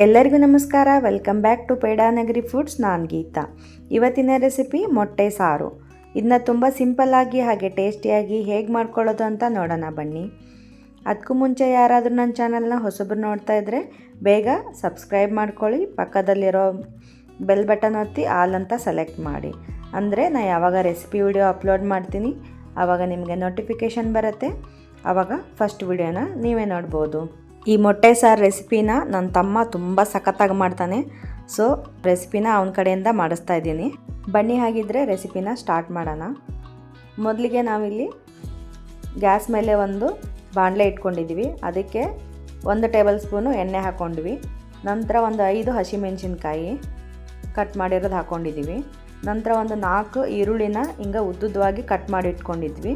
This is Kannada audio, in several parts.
ಎಲ್ಲರಿಗೂ ನಮಸ್ಕಾರ. Welcome back to Pedanagari foods ನಾನು ಗೀತಾ. ಇವತ್ತಿನ ರೆಸಿಪಿ ಮೊಟ್ಟೆ ಸಾರು. ಇದನ್ನ ತುಂಬ ಸಿಂಪಲ್ಲಾಗಿ ಹಾಗೆ ಟೇಸ್ಟಿಯಾಗಿ ಹೇಗೆ ಮಾಡ್ಕೊಳ್ಳೋದು ಅಂತ ನೋಡೋಣ ಬನ್ನಿ. ಅದಕ್ಕೂ ಮುಂಚೆ ಯಾರಾದರೂ ನನ್ನ ಚಾನಲ್ನ ಹೊಸಬ್ರು ನೋಡ್ತಾ ಇದ್ದರೆ ಬೇಗ ಸಬ್ಸ್ಕ್ರೈಬ್ ಮಾಡ್ಕೊಳ್ಳಿ. ಪಕ್ಕದಲ್ಲಿರೋ ಬೆಲ್ ಬಟನ್ ಒತ್ತಿ ಆಲ್ ಅಂತ ಸೆಲೆಕ್ಟ್ ಮಾಡಿ. ಅಂದರೆ ನಾನು ಯಾವಾಗ ರೆಸಿಪಿ ವಿಡಿಯೋ ಅಪ್ಲೋಡ್ ಮಾಡ್ತೀನಿ ಆವಾಗ ನಿಮಗೆ ನೋಟಿಫಿಕೇಷನ್ ಬರುತ್ತೆ. ಆವಾಗ ಫಸ್ಟ್ ವಿಡಿಯೋನ ನೀವೇ ನೋಡ್ಬೋದು. ಈ ಮೊಟ್ಟೆ ಸಾರು ರೆಸಿಪಿನ ನನ್ನ ತಮ್ಮ ತುಂಬ ಸಖತ್ತಾಗಿ ಮಾಡ್ತಾನೆ. ಸೊ ರೆಸಿಪಿನ ಅವನ ಕಡೆಯಿಂದ ಮಾಡಿಸ್ತಾ ಇದ್ದೀನಿ. ಬನ್ನಿ ಹಾಗಿದ್ರೆ ರೆಸಿಪಿನ ಸ್ಟಾರ್ಟ್ ಮಾಡೋಣ. ಮೊದಲಿಗೆ ನಾವಿಲ್ಲಿ ಗ್ಯಾಸ್ ಮೇಲೆ ಒಂದು ಬಾಣಲೆ ಇಟ್ಕೊಂಡಿದ್ದೀವಿ ಅದಕ್ಕೆ ಒಂದು ಟೇಬಲ್ ಸ್ಪೂನು ಎಣ್ಣೆ ಹಾಕ್ಕೊಂಡ್ವಿ ನಂತರ ಒಂದು ಐದು ಹಸಿಮೆಣಸಿನ್ಕಾಯಿ ಕಟ್ ಮಾಡಿರೋದು ಹಾಕ್ಕೊಂಡಿದ್ದೀವಿ ನಂತರ ಒಂದು ನಾಲ್ಕು ಈರುಳ್ಳಿನ ಹಿಂಗೆ ಉದ್ದುದ್ದವಾಗಿ ಕಟ್ ಮಾಡಿ ಇಟ್ಕೊಂಡಿದ್ವಿ.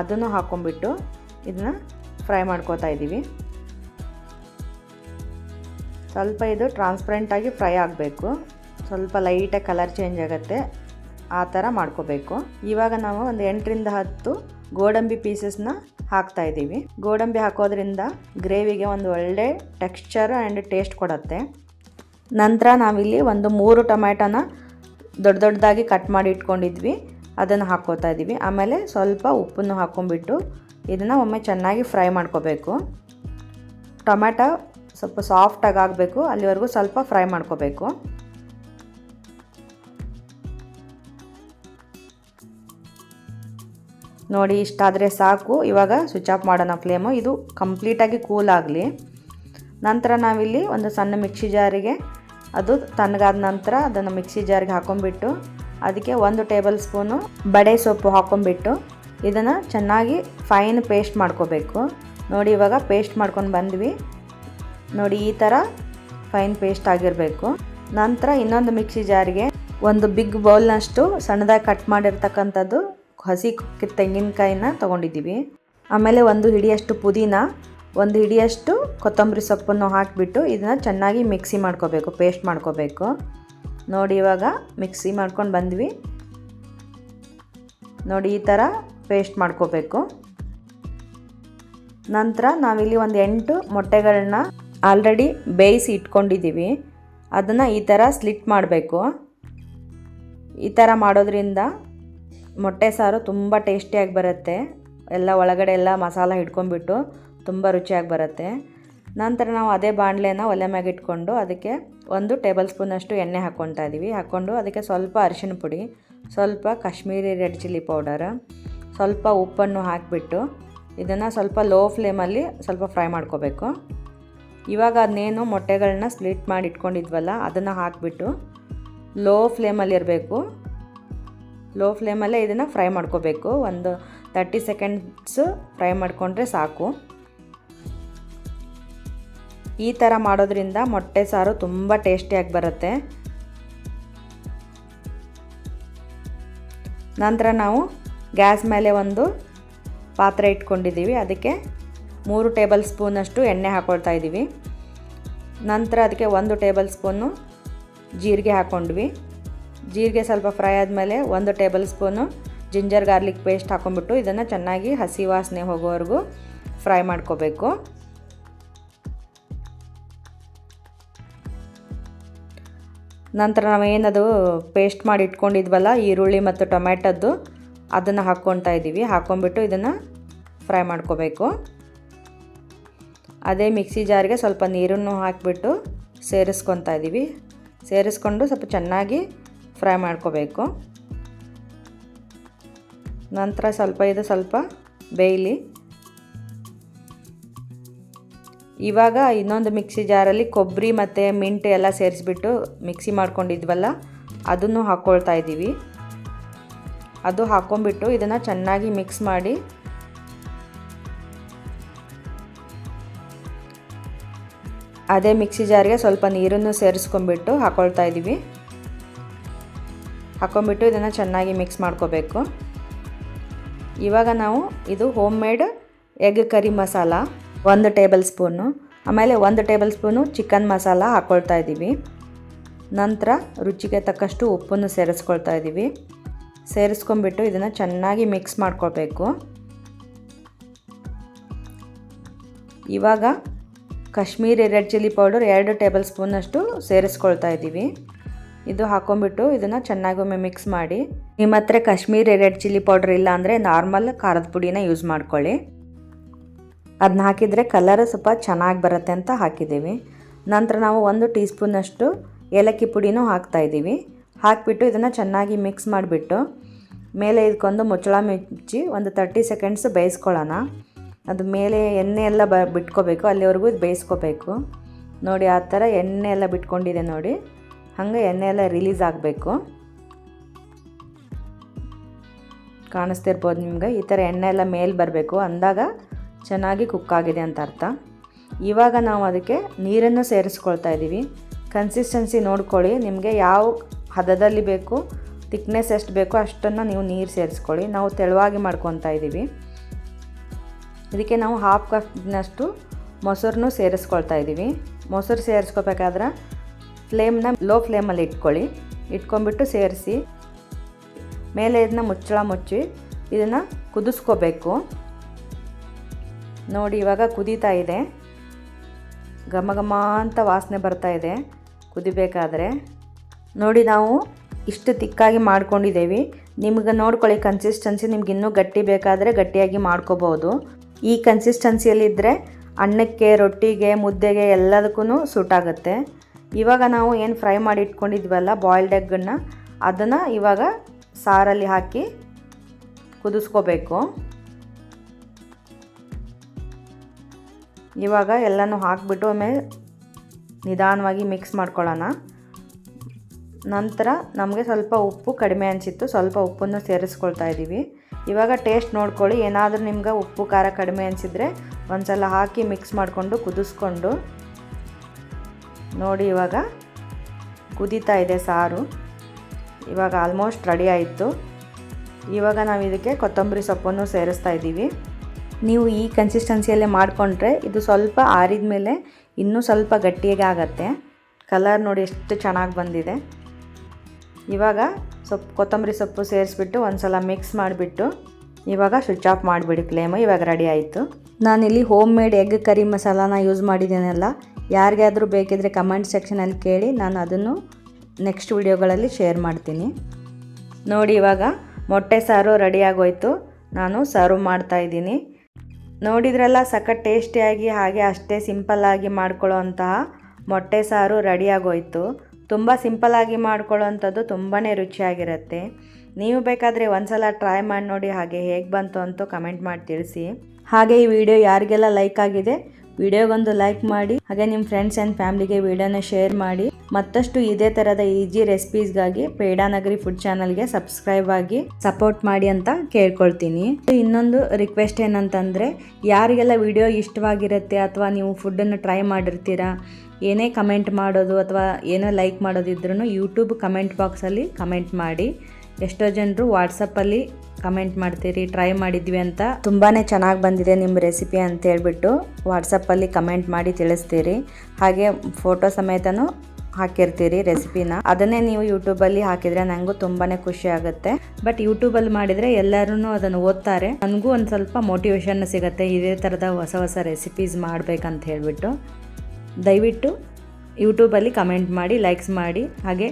ಅದನ್ನು ಹಾಕ್ಕೊಂಬಿಟ್ಟು ಇದನ್ನ ಫ್ರೈ ಮಾಡ್ಕೋತಾ ಇದ್ದೀವಿ ಸ್ವಲ್ಪ ಇದು ಟ್ರಾನ್ಸ್ಪರೆಂಟಾಗಿ ಫ್ರೈ ಆಗಬೇಕು. ಸ್ವಲ್ಪ ಲೈಟಾಗಿ ಕಲರ್ ಚೇಂಜ್ ಆಗುತ್ತೆ. ಆ ಥರ ಮಾಡ್ಕೋಬೇಕು. ಇವಾಗ ನಾವು ಒಂದು ಎಂಟರಿಂದ ಹತ್ತು ಗೋಡಂಬಿ ಪೀಸಸ್ನ ಹಾಕ್ತಾ ಇದ್ದೀವಿ. ಗೋಡಂಬಿ ಹಾಕೋದ್ರಿಂದ ಗ್ರೇವಿಗೆ ಒಂದು ಒಳ್ಳೆ ಟೆಕ್ಸ್ಚರ್ ಆ್ಯಂಡ್ ಟೇಸ್ಟ್ ಕೊಡುತ್ತೆ. ನಂತರ ನಾವಿಲ್ಲಿ ಒಂದು ಮೂರು ಟೊಮ್ಯಾಟೋನ ದೊಡ್ಡ ದೊಡ್ಡದಾಗಿ ಕಟ್ ಮಾಡಿ ಇಟ್ಕೊಂಡಿದ್ವಿ. ಅದನ್ನು ಹಾಕ್ಕೋತಾ ಇದ್ದೀವಿ. ಆಮೇಲೆ ಸ್ವಲ್ಪ ಉಪ್ಪನ್ನು ಹಾಕ್ಕೊಂಬಿಟ್ಟು ಇದನ್ನು ಒಮ್ಮೆ ಚೆನ್ನಾಗಿ ಫ್ರೈ ಮಾಡ್ಕೋಬೇಕು. ಟೊಮ್ಯಾಟೊ ಸ್ವಲ್ಪ ಸಾಫ್ಟಾಗಿ ಆಗಬೇಕು. ಅಲ್ಲಿವರೆಗೂ ಸ್ವಲ್ಪ ಫ್ರೈ ಮಾಡ್ಕೋಬೇಕು. ನೋಡಿ ಇಷ್ಟಾದರೆ ಸಾಕು. ಇವಾಗ ಸ್ವಿಚ್ ಆಫ್ ಮಾಡೋಣ ಫ್ಲೇಮು ಇದು ಕಂಪ್ಲೀಟಾಗಿ ಕೂಲ್ ಆಗಲಿ. ನಂತರ ನಾವಿಲ್ಲಿ ಒಂದು ಸಣ್ಣ ಮಿಕ್ಸಿ ಜಾರಿಗೆ ಅದು ತಣ್ಣಗಾದ ನಂತರ ಅದನ್ನು ಮಿಕ್ಸಿ ಜಾರಿಗೆ ಹಾಕೊಂಡ್ಬಿಟ್ಟು, ಅದಕ್ಕೆ ಒಂದು ಟೇಬಲ್ ಸ್ಪೂನು ಬಡೆ ಸೊಪ್ಪು ಹಾಕೊಂಡ್ಬಿಟ್ಟು, ಇದನ್ನು ಚೆನ್ನಾಗಿ ಫೈನ್ ಪೇಸ್ಟ್ ಮಾಡ್ಕೋಬೇಕು. ನೋಡಿ, ಇವಾಗ ಪೇಸ್ಟ್ ಮಾಡ್ಕೊಂಡು ಬಂದ್ವಿ. ನೋಡಿ ಈ ಥರ ಫೈನ್ ಪೇಸ್ಟ್ ಆಗಿರಬೇಕು. ನಂತರ ಇನ್ನೊಂದು ಮಿಕ್ಸಿ ಜಾರಿಗೆ ಒಂದು ಬಿಗ್ ಬೌಲ್ನಷ್ಟು ಸಣ್ಣದಾಗಿ ಕಟ್ ಮಾಡಿರ್ತಕ್ಕಂಥದ್ದು ಹಸಿ ತೆಂಗಿನಕಾಯಿನ ತೊಗೊಂಡಿದ್ದೀವಿ. ಆಮೇಲೆ ಒಂದು ಹಿಡಿಯಷ್ಟು ಪುದೀನ, ಒಂದು ಹಿಡಿಯಷ್ಟು ಕೊತ್ತಂಬರಿ ಸೊಪ್ಪನ್ನು ಹಾಕಿಬಿಟ್ಟು ಇದನ್ನು ಚೆನ್ನಾಗಿ ಮಿಕ್ಸಿ ಮಾಡ್ಕೋಬೇಕು ಪೇಸ್ಟ್ ಮಾಡ್ಕೋಬೇಕು. ನೋಡಿ ಇವಾಗ ಮಿಕ್ಸಿ ಮಾಡ್ಕೊಂಡು ಬಂದ್ವಿ. ನೋಡಿ ಈ ಥರ ಪೇಸ್ಟ್ ಮಾಡ್ಕೋಬೇಕು. ನಂತರ ನಾವಿಲ್ಲಿ ಒಂದು ಎಂಟು ಮೊಟ್ಟೆಗಳನ್ನ ಆಲ್ರೆಡಿ ಬೇಯಿಸಿ ಇಟ್ಕೊಂಡಿದ್ದೀವಿ. ಅದನ್ನು ಈ ಥರ ಸ್ಲಿಟ್ ಮಾಡಬೇಕು. ಈ ಥರ ಮಾಡೋದ್ರಿಂದ ಮೊಟ್ಟೆ ಸಾರು ತುಂಬ ಟೇಸ್ಟಿಯಾಗಿ ಬರುತ್ತೆ. ಎಲ್ಲ ಒಳಗಡೆ ಎಲ್ಲ ಮಸಾಲ ಹಿಡ್ಕೊಂಡ್ಬಿಟ್ಟು ತುಂಬ ರುಚಿಯಾಗಿ ಬರುತ್ತೆ. ನಂತರ ನಾವು ಅದೇ ಬಾಣಲೆನ ಒಲೆ ಮ್ಯಾಗೆ ಇಟ್ಕೊಂಡು ಅದಕ್ಕೆ ಒಂದು ಟೇಬಲ್ ಸ್ಪೂನಷ್ಟು ಎಣ್ಣೆ ಹಾಕ್ಕೊತಾ ಇದ್ದೀವಿ ಹಾಕ್ಕೊಂಡು ಅದಕ್ಕೆ ಸ್ವಲ್ಪ ಅರಿಶಿನ ಪುಡಿ, ಸ್ವಲ್ಪ ಕಾಶ್ಮೀರಿ ರೆಡ್ ಚಿಲ್ಲಿ ಪೌಡರ್, ಸ್ವಲ್ಪ ಉಪ್ಪನ್ನು ಹಾಕಿಬಿಟ್ಟು ಇದನ್ನು ಸ್ವಲ್ಪ ಲೋ ಫ್ಲೇಮಲ್ಲಿ ಸ್ವಲ್ಪ ಫ್ರೈ ಮಾಡ್ಕೋಬೇಕು. ಇವಾಗ ಅದನ್ನೇನು ಮೊಟ್ಟೆಗಳನ್ನ ಸ್ಪ್ಲಿಟ್ ಮಾಡಿ ಇಟ್ಕೊಂಡಿದ್ವಲ್ಲ, ಅದನ್ನು ಹಾಕಿಬಿಟ್ಟು ಲೋ ಫ್ಲೇಮಲ್ಲಿ ಇರಬೇಕು. ಲೋ ಫ್ಲೇಮಲ್ಲೇ ಇದನ್ನು ಫ್ರೈ ಮಾಡ್ಕೋಬೇಕು. ಒಂದು ತರ್ಟಿ ಸೆಕೆಂಡ್ಸು ಫ್ರೈ ಮಾಡಿಕೊಂಡ್ರೆ ಸಾಕು. ಈ ಥರ ಮಾಡೋದ್ರಿಂದ ಮೊಟ್ಟೆ ಸಾರು ತುಂಬ ಟೇಸ್ಟಿಯಾಗಿ ಬರುತ್ತೆ. ನಂತರ ನಾವು ಗ್ಯಾಸ್ ಮೇಲೆ ಒಂದು ಪಾತ್ರೆ ಇಟ್ಕೊಂಡಿದ್ದೀವಿ. ಅದಕ್ಕೆ ಮೂರು ಟೇಬಲ್ ಸ್ಪೂನಷ್ಟು ಎಣ್ಣೆ ಹಾಕ್ಕೊಳ್ತಾ ಇದ್ದೀವಿ. ನಂತರ ಅದಕ್ಕೆ ಒಂದು ಟೇಬಲ್ ಸ್ಪೂನು ಜೀರಿಗೆ ಹಾಕ್ಕೊಂಡ್ವಿ. ಜೀರಿಗೆ ಸ್ವಲ್ಪ ಫ್ರೈ ಆದಮೇಲೆ ಒಂದು table spoon ginger garlic paste ಹಾಕೊಂಡ್ಬಿಟ್ಟು ಇದನ್ನು ಚೆನ್ನಾಗಿ ಹಸಿ ವಾಸನೆ ಹೋಗೋವರೆಗೂ ಫ್ರೈ ಮಾಡ್ಕೋಬೇಕು. ನಂತರ ನಾವೇನದು ಪೇಸ್ಟ್ ಮಾಡಿ ಇಟ್ಕೊಂಡಿದ್ವಲ್ಲ ಈರುಳ್ಳಿ ಮತ್ತು ಟೊಮ್ಯಾಟೊದ್ದು ಅದನ್ನು ಹಾಕ್ಕೊತಾ ಇದ್ದೀವಿ. ಹಾಕ್ಕೊಂಬಿಟ್ಟು ಇದನ್ನು ಫ್ರೈ ಮಾಡ್ಕೋಬೇಕು. ಅದೇ ಮಿಕ್ಸಿ ಜಾರಿಗೆ ಸ್ವಲ್ಪ ನೀರನ್ನು ಹಾಕಿಬಿಟ್ಟು ಸೇರಿಸ್ಕೊತಾ ಇದ್ದೀವಿ. ಸೇರಿಸ್ಕೊಂಡು ಸ್ವಲ್ಪ ಚೆನ್ನಾಗಿ ಫ್ರೈ ಮಾಡ್ಕೋಬೇಕು. ನಂತರ ಸ್ವಲ್ಪ ಇದು ಸ್ವಲ್ಪ ಬೇಯಲಿ. ಇವಾಗ ಇನ್ನೊಂದು ಮಿಕ್ಸಿ ಜಾರಲ್ಲಿ ಕೊಬ್ಬರಿ ಮತ್ತು ಮಿಂಟ್ ಎಲ್ಲ ಸೇರಿಸ್ಬಿಟ್ಟು ಮಿಕ್ಸಿ ಮಾಡ್ಕೊಂಡಿದ್ವಲ್ಲ, ಅದನ್ನು ಹಾಕ್ಕೊಳ್ತಾ ಇದ್ದೀವಿ. ಅದು ಹಾಕ್ಕೊಂಬಿಟ್ಟು ಇದನ್ನು ಚೆನ್ನಾಗಿ ಮಿಕ್ಸ್ ಮಾಡಿ ಅದೇ ಮಿಕ್ಸಿ ಜಾರಿಗೆ ಸ್ವಲ್ಪ ನೀರನ್ನು ಸೇರಿಸ್ಕೊಂಬಿಟ್ಟು ಹಾಕ್ಕೊಳ್ತಾ ಇದ್ದೀವಿ. ಹಾಕ್ಕೊಂಬಿಟ್ಟು ಇದನ್ನು ಚೆನ್ನಾಗಿ ಮಿಕ್ಸ್ ಮಾಡ್ಕೋಬೇಕು. ಇವಾಗ ನಾವು ಇದು home made egg curry masala ಒಂದು ಟೇಬಲ್ ಸ್ಪೂನು, ಆಮೇಲೆ ಒಂದು ಟೇಬಲ್ ಸ್ಪೂನು ಚಿಕನ್ ಮಸಾಲ ಹಾಕ್ಕೊಳ್ತಾ ಇದ್ದೀವಿ. ನಂತರ ರುಚಿಗೆ ತಕ್ಕಷ್ಟು ಉಪ್ಪನ್ನು ಸೇರಿಸ್ಕೊಳ್ತಾ ಇದ್ದೀವಿ. ಸೇರಿಸ್ಕೊಂಬಿಟ್ಟು ಇದನ್ನು ಚೆನ್ನಾಗಿ ಮಿಕ್ಸ್ ಮಾಡ್ಕೊಳ್ಬೇಕು. ಇವಾಗ ಕಾಶ್ಮೀರಿ ರೆಡ್ ಚಿಲ್ಲಿ ಪೌಡರ್ ಎರಡು ಟೇಬಲ್ ಸ್ಪೂನಷ್ಟು ಸೇರಿಸ್ಕೊಳ್ತಾ ಇದ್ದೀವಿ. ಇದು ಹಾಕೊಂಡ್ಬಿಟ್ಟು ಇದನ್ನು ಚೆನ್ನಾಗೊಮ್ಮೆ ಮಿಕ್ಸ್ ಮಾಡಿ. ನಿಮ್ಮ ಹತ್ರ ಕಾಶ್ಮೀರಿ ರೆಡ್ ಚಿಲ್ಲಿ ಪೌಡರ್ ಇಲ್ಲ ಅಂದರೆ ನಾರ್ಮಲ್ ಖಾರದ ಪುಡಿನ ಯೂಸ್ ಮಾಡ್ಕೊಳ್ಳಿ. ಅದನ್ನ ಹಾಕಿದರೆ ಕಲರ್ ಸ್ವಲ್ಪ ಚೆನ್ನಾಗಿ ಬರುತ್ತೆ ಅಂತ ಹಾಕಿದ್ದೀವಿ. ನಂತರ ನಾವು ಒಂದು ಟೀ ಸ್ಪೂನಷ್ಟು ಏಲಕ್ಕಿ ಪುಡಿನೂ ಹಾಕ್ತಾಯಿದ್ದೀವಿ ಹಾಕಿಬಿಟ್ಟು ಇದನ್ನು ಚೆನ್ನಾಗಿ ಮಿಕ್ಸ್ ಮಾಡಿಬಿಟ್ಟು ಮೇಲೆ ಇದಕ್ಕೊಂದು ಮುಚ್ಚಳ ಮುಚ್ಚಿ ಒಂದು ತರ್ಟಿ ಸೆಕೆಂಡ್ಸ್ ಬೇಯಿಸ್ಕೊಳ್ಳೋಣ. ಅದು ಮೇಲೆ ಎಣ್ಣೆ ಎಲ್ಲ ಬ ಬಿಟ್ಕೋಬೇಕು, ಅಲ್ಲಿವರೆಗೂ ಇದು ಬೇಯಿಸ್ಕೋಬೇಕು. ನೋಡಿ, ಆ ಥರ ಎಣ್ಣೆ ಎಲ್ಲ ಬಿಟ್ಕೊಂಡಿದೆ ನೋಡಿ. ಹಾಗೆ ಎಣ್ಣೆ ಎಲ್ಲ ರಿಲೀಸ್ ಆಗಬೇಕು. ಕಾಣಿಸ್ತಿರ್ಬೋದು ನಿಮ್ಗೆ? ಈ ಥರ ಎಣ್ಣೆ ಎಲ್ಲ ಮೇಲೆ ಬರಬೇಕು. ಅಂದಾಗ ಚೆನ್ನಾಗಿ ಕುಕ್ ಆಗಿದೆ ಅಂತ ಅರ್ಥ. ಇವಾಗ ನಾವು ಅದಕ್ಕೆ ನೀರನ್ನು ಸೇರಿಸ್ಕೊಳ್ತಾ ಇದ್ದೀವಿ. ಕನ್ಸಿಸ್ಟೆನ್ಸಿ ನೋಡ್ಕೊಳ್ಳಿ. ನಿಮಗೆ ಯಾವ ಹದದಲ್ಲಿ ಬೇಕು ತಿಕ್ನೆಸ್ ಎಷ್ಟು ಬೇಕೋ ಅಷ್ಟನ್ನು ನೀವು ನೀರು ಸೇರಿಸ್ಕೊಳ್ಳಿ. ನಾವು ತೆಳುವಾಗಿ ಮಾಡ್ಕೊತಾ ಇದ್ದೀವಿ. ಇದಕ್ಕೆ ನಾವು ಹಾಫ್ ಕಪ್ನಷ್ಟು ಮೊಸರನ್ನು ಸೇರಿಸ್ಕೊಳ್ತಾ ಇದ್ದೀವಿ. ಮೊಸರು ಸೇರಿಸ್ಕೋಬೇಕಾದ್ರೆ ಫ್ಲೇಮ್ನ ಲೋ ಫ್ಲೇಮಲ್ಲಿ ಇಟ್ಕೊಳ್ಳಿ. ಇಟ್ಕೊಂಡ್ಬಿಟ್ಟು ಸೇರಿಸಿ. ಮೇಲೆ ಇದನ್ನ ಮುಚ್ಚಳ ಮುಚ್ಚಿ ಇದನ್ನು ಕುದಿಸ್ಕೋಬೇಕು. ನೋಡಿ ಇವಾಗ ಕುದೀತಾ ಇದೆ. ಘಮ ಘಮ ಅಂತ ವಾಸನೆ ಬರ್ತಾ ಇದೆ ಕುದಿಬೇಕಾದ್ರೆ. ನೋಡಿ ನಾವು ಇಷ್ಟು ತಿಕ್ಕಾಗಿ ಮಾಡ್ಕೊಂಡಿದ್ದೇವೆ. ನಿಮ್ಗೆ ನೋಡ್ಕೊಳ್ಳಿ ಕನ್ಸಿಸ್ಟೆನ್ಸಿ ನಿಮ್ಗೆ ಇನ್ನೂ ಗಟ್ಟಿ ಬೇಕಾದರೆ ಗಟ್ಟಿಯಾಗಿ ಮಾಡ್ಕೋಬೋದು. ಈ ಕನ್ಸಿಸ್ಟೆನ್ಸಿಯಲ್ಲಿದ್ದರೆ ಅನ್ನಕ್ಕೆ, ರೊಟ್ಟಿಗೆ, ಮುದ್ದೆಗೆ ಎಲ್ಲದಕ್ಕೂ ಸೂಟ್ ಆಗುತ್ತೆ. ಇವಾಗ ನಾವು ಏನು ಫ್ರೈ ಮಾಡಿ ಇಟ್ಕೊಂಡಿದ್ವಲ್ಲ ಬಾಯ್ಲ್ಡ್ ಎಗ್ಗನ್ನು ಅದನ್ನು ಇವಾಗ ಸಾರಲ್ಲಿ ಹಾಕಿ ಕುದಿಸ್ಕೋಬೇಕು. ಇವಾಗ ಎಲ್ಲನೂ ಹಾಕಿಬಿಟ್ಟು ಒಮ್ಮೆ ನಿಧಾನವಾಗಿ ಮಿಕ್ಸ್ ಮಾಡ್ಕೊಳ್ಳೋಣ. ನಂತರ ನಮಗೆ ಸ್ವಲ್ಪ ಉಪ್ಪು ಕಡಿಮೆ ಅನಿಸಿತ್ತು, ಸ್ವಲ್ಪ ಉಪ್ಪನ್ನು ಸೇರಿಸ್ಕೊಳ್ತಾ ಇದ್ದೀವಿ ಇವಾಗ ಟೇಸ್ಟ್ ನೋಡ್ಕೊಳ್ಳಿ. ಏನಾದರೂ ನಿಮ್ಗೆ ಉಪ್ಪು, ಖಾರ ಕಡಿಮೆ ಅನಿಸಿದರೆ ಒಂದು ಸಲ ಹಾಕಿ ಮಿಕ್ಸ್ ಮಾಡಿಕೊಂಡು ಕುದಿಸ್ಕೊಂಡು ನೋಡಿ ಇವಾಗ ಕುದೀತಾ ಇದೆ ಸಾರು. ಇವಾಗ ಆಲ್ಮೋಸ್ಟ್ ರೆಡಿ ಆಯಿತು. ಇವಾಗ ನಾವು ಇದಕ್ಕೆ ಕೊತ್ತಂಬರಿ ಸೊಪ್ಪನ್ನು ಸೇರಿಸ್ತಾ ಇದ್ದೀವಿ. ನೀವು ಈ ಕನ್ಸಿಸ್ಟೆನ್ಸಿಯಲ್ಲೇ ಮಾಡಿಕೊಂಡ್ರೆ ಇದು ಸ್ವಲ್ಪ ಆರಿದ ಮೇಲೆ ಇನ್ನೂ ಸ್ವಲ್ಪ ಗಟ್ಟಿಯಾಗಿ ಆಗತ್ತೆ. ಕಲರ್ ನೋಡಿ ಎಷ್ಟು ಚೆನ್ನಾಗಿ ಬಂದಿದೆ. ಇವಾಗ ಸೊಪ್ಪು ಕೊತ್ತಂಬರಿ ಸೊಪ್ಪು ಸೇರಿಸ್ಬಿಟ್ಟು ಒಂದು ಸಲ ಮಿಕ್ಸ್ ಮಾಡಿಬಿಟ್ಟು ಇವಾಗ ಸ್ವಿಚ್ ಆಫ್ ಮಾಡಿಬಿಡಿ ಫ್ಲೇಮು ಇವಾಗ ರೆಡಿ ಆಯಿತು. ನಾನಿಲ್ಲಿ ಹೋಮ್ ಮೇಡ್ ಎಗ್ ಕರಿ ಮಸಾಲಾನ ಯೂಸ್ ಮಾಡಿದ್ದೀನಲ್ಲ, ಯಾರಿಗಾದರೂ ಬೇಕಿದ್ರೆ ಕಮೆಂಟ್ ಸೆಕ್ಷನಲ್ಲಿ ಕೇಳಿ, ನಾನು ಅದನ್ನು ನೆಕ್ಸ್ಟ್ ವಿಡಿಯೋಗಳಲ್ಲಿ ಶೇರ್ ಮಾಡ್ತೀನಿ. ನೋಡಿ ಇವಾಗ ಮೊಟ್ಟೆ ಸಾರು ರೆಡಿ ಆಗೋಯ್ತು, ನಾನು ಸರ್ವ್ ಮಾಡ್ತಾ ಇದ್ದೀನಿ. ನೋಡಿದ್ರಲ್ಲ ಸಖತ್ ಟೇಸ್ಟಿಯಾಗಿ ಹಾಗೆ ಅಷ್ಟೇ ಸಿಂಪಲ್ಲಾಗಿ ಮಾಡ್ಕೊಳ್ಳೋ ಅಂತಹ ಮೊಟ್ಟೆ ಸಾರು ರೆಡಿ ಆಗೋಯ್ತು. ತುಂಬ ಸಿಂಪಲ್ಲಾಗಿ ಮಾಡ್ಕೊಳ್ಳೋವಂಥದ್ದು ತುಂಬಾ ರುಚಿಯಾಗಿರುತ್ತೆ. ನೀವು ಬೇಕಾದರೆ ಒಂದ್ಸಲ ಟ್ರೈ ಮಾಡಿ ನೋಡಿ ಹಾಗೆ ಹೇಗೆ ಬಂತು ಅಂತ ಕಮೆಂಟ್ ಮಾಡಿ ತಿಳಿಸಿ. ಹಾಗೆ ಈ ವಿಡಿಯೋ ಯಾರಿಗೆಲ್ಲ ಲೈಕ್ ಆಗಿದೆ ವಿಡಿಯೋಗೊಂದು ಲೈಕ್ ಮಾಡಿ, ಹಾಗೆ ನಿಮ್ಮ ಫ್ರೆಂಡ್ಸ್ ಆ್ಯಂಡ್ ಫ್ಯಾಮಿಲಿಗೆ ವಿಡಿಯೋನ ಶೇರ್ ಮಾಡಿ. ಮತ್ತಷ್ಟು ಇದೇ ಥರದ ಈಜಿ ರೆಸಿಪೀಸ್ಗಾಗಿ ಪೇಡಾನಗರಿ ಫುಡ್ ಚಾನಲ್ಗೆ ಸಬ್ಸ್ಕ್ರೈಬ್ ಆಗಿ ಸಪೋರ್ಟ್ ಮಾಡಿ ಅಂತ ಕೇಳ್ಕೊಳ್ತೀನಿ. ಇನ್ನೊಂದು ರಿಕ್ವೆಸ್ಟ್ ಏನಂತಂದರೆ, ಯಾರಿಗೆಲ್ಲ ವಿಡಿಯೋ ಇಷ್ಟವಾಗಿರುತ್ತೆ ಅಥವಾ ನೀವು ಫುಡ್ಡನ್ನು ಟ್ರೈ ಮಾಡಿರ್ತೀರಾ, ಏನೇ ಕಮೆಂಟ್ ಮಾಡೋದು ಅಥವಾ ಏನೋ ಲೈಕ್ ಮಾಡೋದಿದ್ರೂ ಯೂಟ್ಯೂಬ್ ಕಮೆಂಟ್ ಬಾಕ್ಸಲ್ಲಿ ಕಮೆಂಟ್ ಮಾಡಿ. ಎಷ್ಟೋ ಜನರು ವಾಟ್ಸಪ್ಪಲ್ಲಿ ಕಮೆಂಟ್ ಮಾಡ್ತೀರಿ ಟ್ರೈ ಮಾಡಿದ್ವಿ ಅಂತ. ತುಂಬಾ ಚೆನ್ನಾಗಿ ಬಂದಿದೆ ನಿಮ್ಮ ರೆಸಿಪಿ ಅಂತ ಹೇಳ್ಬಿಟ್ಟು ವಾಟ್ಸಪ್ಪಲ್ಲಿ ಕಮೆಂಟ್ ಮಾಡಿ ತಿಳಿಸ್ತೀರಿ. ಹಾಗೆ ಫೋಟೋ ಸಮೇತನೂ ಹಾಕಿರ್ತೀರಿ ರೆಸಿಪಿನ ಅದನ್ನೇ ನೀವು ಯೂಟ್ಯೂಬಲ್ಲಿ ಹಾಕಿದರೆ ನನಗೂ ತುಂಬಾ ಖುಷಿ ಆಗುತ್ತೆ. ಬಟ್ ಯೂಟ್ಯೂಬಲ್ಲಿ ಮಾಡಿದರೆ ಎಲ್ಲರೂ ಅದನ್ನು ಓದ್ತಾರೆ. ನನಗೂ ಒಂದು ಸ್ವಲ್ಪ ಮೋಟಿವೇಶನ್ ಸಿಗುತ್ತೆ ಇದೇ ಥರದ ಹೊಸ ಹೊಸ ರೆಸಿಪೀಸ್ ಮಾಡಬೇಕಂತ ಹೇಳಿಬಿಟ್ಟು. ದಯವಿಟ್ಟು ಯೂಟ್ಯೂಬಲ್ಲಿ ಕಮೆಂಟ್ ಮಾಡಿ ಲೈಕ್ಸ್ ಮಾಡಿ. ಹಾಗೆ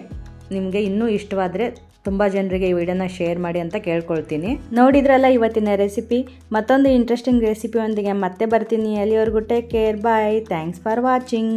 ನಿಮಗೆ ಇನ್ನೂ ಇಷ್ಟವಾದರೆ ತುಂಬ ಜನರಿಗೆ ಈ ವಿಡಿಯೋನ ಶೇರ್ ಮಾಡಿ ಅಂತ ಕೇಳ್ಕೊಳ್ತೀನಿ. ನೋಡಿದ್ರಲ್ಲ ಇವತ್ತಿನ ರೆಸಿಪಿ ಮತ್ತೊಂದು ಇಂಟ್ರೆಸ್ಟಿಂಗ್ ರೆಸಿಪಿಯೊಂದಿಗೆ ಮತ್ತೆ ಬರ್ತೀನಿ. ಅಲ್ಲಿವರೆಗೂ take care bye thanks for watching